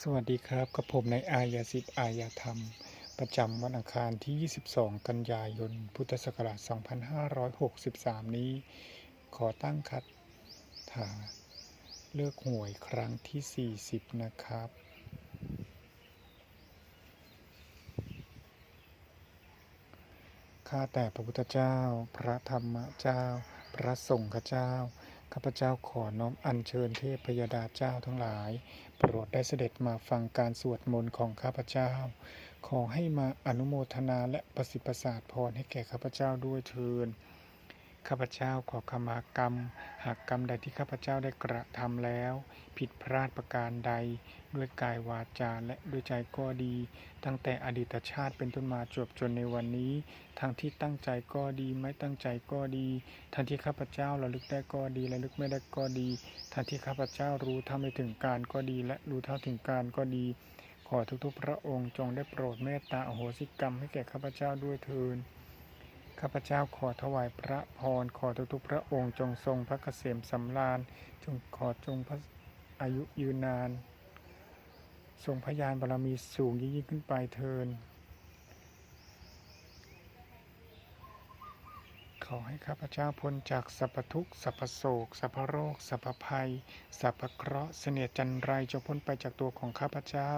สวัสดีครับกับผมในอายาสิทธิ์อายาธรรม ประจำวันอังคารที่ 22 กันยายน พุทธศักราช 2563 นี้ ขอตั้งคัดถาเลือกหวยครั้งที่ 40 นะครับ ข้าแต่พระพุทธเจ้า พระธรรมเจ้า พระสงฆ์เจ้า ข้าพเจ้าขอน้อมอัญเชิญเทพพยดาเจ้าทั้งหลาย โปรดได้เสด็จมาฟังการสวดมนต์ของข้าพเจ้า ขอให้มาอนุโมทนาและประสิทธิ์ประสาทพรให้แก่ข้าพเจ้าด้วยเทิน ข้าพเจ้าขอขมากรรม หากกรรมใดที่ข้าพเจ้าได้กระทำแล้ว ผิดพลาดประการใด ด้วยกายวาจาและด้วยใจก็ดี ตั้งแต่อดีตชาติเป็นต้นมาจบจนในวันนี้ ทั้งที่ตั้งใจก็ดีไม่ตั้งใจก็ดี ทั้งที่ข้าพเจ้าระลึกได้ก็ดีระลึกไม่ได้ก็ดี ทั้งที่ข้าพเจ้ารู้เท่าไม่ถึงการก็ดี และรู้เท่าถึงการก็ดี ขอทุกๆ พระองค์จงได้โปรดเมตตาอโหสิกรรมให้แก่ข้าพเจ้าด้วยเทิน ข้าพเจ้าขอถวายพระพร ขอทุกๆ พระองค์จงทรงพระเกษมสำราญ จงขอจงพระอายุยืนนาน ทรงพยานบารมีสูงยิ่งขึ้นไปเทิน ขอให้ข้าพเจ้าพ้นจากสัพพทุกข์สัพพโศกสัพพโรคสัพพภัยสัพพเคราะห์เสนียจันไรจงพ้นไปจากตัวของข้าพเจ้า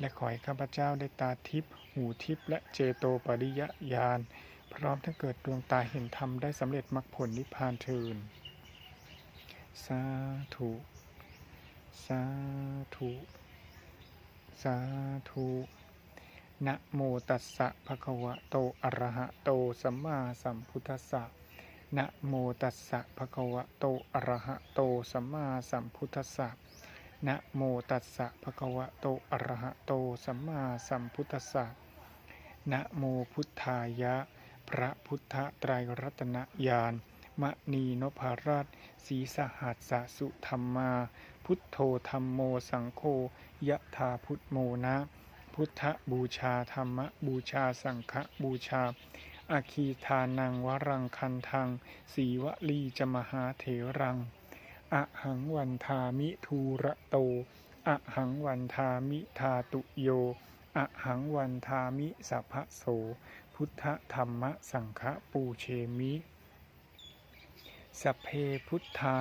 และขอให้ข้าพเจ้าได้ตาทิพย์หูทิพย์และเจโตปริยญาณ พร้อมทั้งเกิดดวงตาเห็นธรรมได้สำเร็จมรรคผลนิพพานเทินสาธุ สาธุ สาธุนะโมตัสสะภะคะวะโต อะระหะโต สัมมาสัมพุทธัสสะนะโมตัสสะภะคะวะโต อะระหะโต สัมมาสัมพุทธัสสะนะโมตัสสะภะคะวะโต อะระหะโต สัมมาสัมพุทธัสสะนะโมพุทธายะ พระพุทธไตรรัตนญาณมณีนพรัตน์ศรีสหัสสะสุธรรมา พุทโธธรรมโมสังโฆยะธาพุทโมนะ พุทธบูชาธรรมบูชาสังฆบูชาอาคีทานังวรังคันทังสีวลีจมหาเถรังอะหังวันทามิทูระโตอะหังวันทามิทาตุโยอะหังวันทามิสัพพะโส พุทธธรรมสังฆปูเชมิสัพเพพุทธา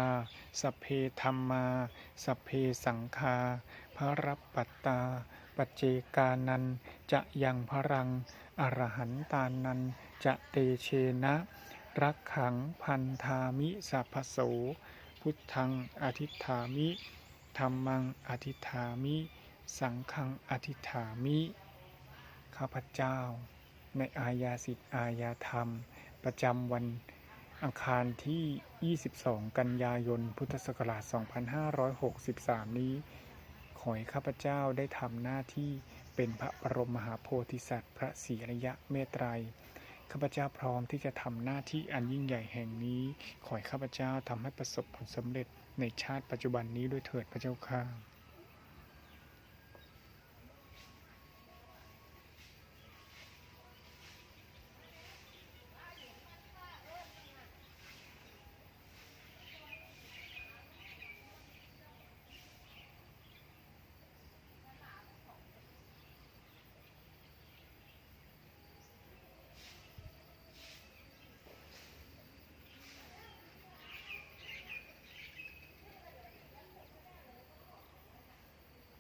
สัพเพธรรมาสัพเพสังฆาพระรับปัตตา ปัจเจกานัน จะยังพรัง อรหันตานัน จะเตเชนะ รักขังพันธามิสัพโส พุทธังอธิษฐามิธรรมังอธิษฐามิ สังฆังอธิษฐามิ ข้าพเจ้า ในอาญาสิทธิอาญาธรรม ประจำวันอังคารที่ 22 กันยายน พุทธศักราช 2563 นี้ ขอให้ข้าพเจ้าได้ทำหน้าที่เป็นพระบรมมหาโพธิสัตว์ พระศรีอริยะเมตไตรข้าพเจ้าพร้อมที่จะทำหน้าที่อันยิ่งใหญ่แห่งนี้ ขอให้ข้าพเจ้าทำให้ประสบผลสำเร็จในชาติปัจจุบันนี้ด้วยเถิดพระเจ้าค่ะ